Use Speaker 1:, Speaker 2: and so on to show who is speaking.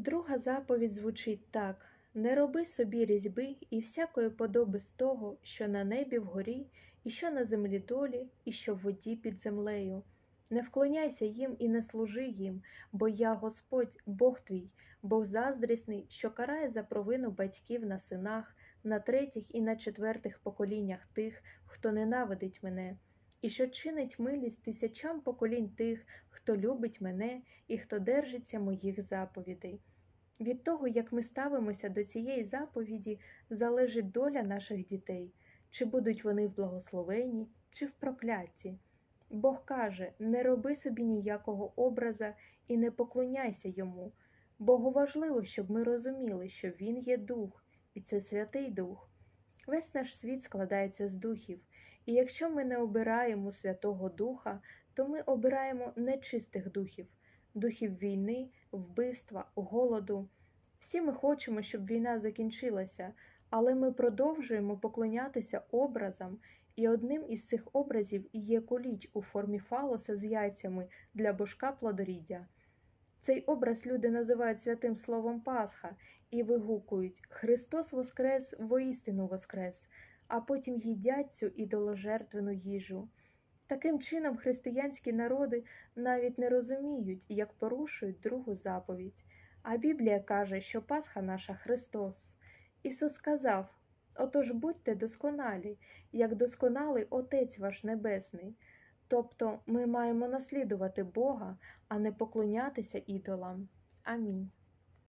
Speaker 1: Друга заповідь звучить так: не роби собі різьби і всякої подоби з того, що на небі вгорі, і що на землі долі, і що в воді під землею. Не вклоняйся їм і не служи їм, бо я Господь, Бог твій, Бог заздрісний, що карає за провину батьків на синах, на третіх і на четвертих поколіннях тих, хто ненавидить мене, і що чинить милість тисячам поколінь тих, хто любить мене і хто держиться моїх заповідей. Від того, як ми ставимося до цієї заповіді, залежить доля наших дітей, чи будуть вони в благословенні, чи в прокляті. Бог каже: не роби собі ніякого образа і не поклоняйся йому. Богу важливо, щоб ми розуміли, що Він є дух, і це Святий Дух. Весь наш світ складається з духів, і якщо ми не обираємо Святого Духа, то ми обираємо нечистих духів, духів війни, вбивства, голоду. Всі ми хочемо, щоб війна закінчилася, але ми продовжуємо поклонятися образам, і одним із цих образів є куліч у формі фалоса з яйцями для божка плодоріддя. Цей образ люди називають святим словом Пасха і вигукують Христос Воскрес, воістину Воскрес, а потім їдять цю ідоложертвену їжу. Таким чином, християнські народи навіть не розуміють, як порушують другу заповідь. А Біблія каже, що Пасха наша Христос. Ісус сказав: Отож будьте досконалі, як досконалий Отець ваш Небесний. Тобто ми маємо наслідувати Бога, а не поклонятися ідолам. Амінь.